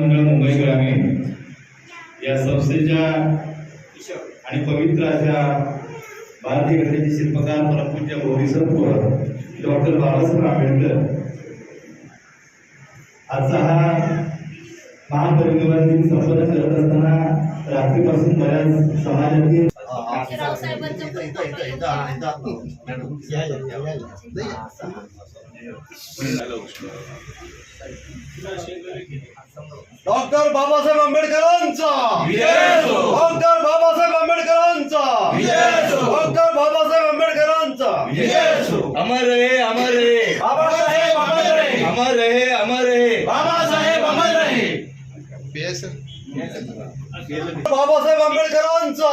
मंडळ मुंबई ग्रामीण या संस्थेच्या आणि पवित्र अशा भारतीय घटनेचे शिल्पकार परमपूज्य बोधिसत्व डॉक्टर बाबासाहेब आंबेडकर आजचा हा महापरिनिर्वाण दिन संपन्न करत असताना रात्रीपासून बऱ्याच समाजातील मॅडम. डॉक्टर बाबासाहेब आंबेडकरांचा. डॉक्टर बाबासाहेब आंबेडकरांचा. डॉक्टर बाबासाहेब आंबेडकरांचा. अमर रहे अमर रहे. बाबासाहेब अमर रहे. अमर रहे अमर रहे. बाबासाहेब अमर रहे. बाबासाहेब आंबेडकरांचा.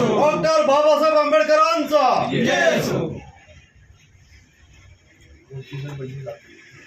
डॉक्टर बाबासाहेब आंबेडकरांचा.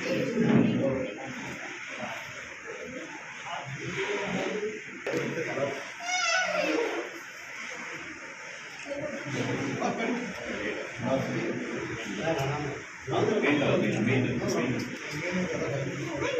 Main, main, main.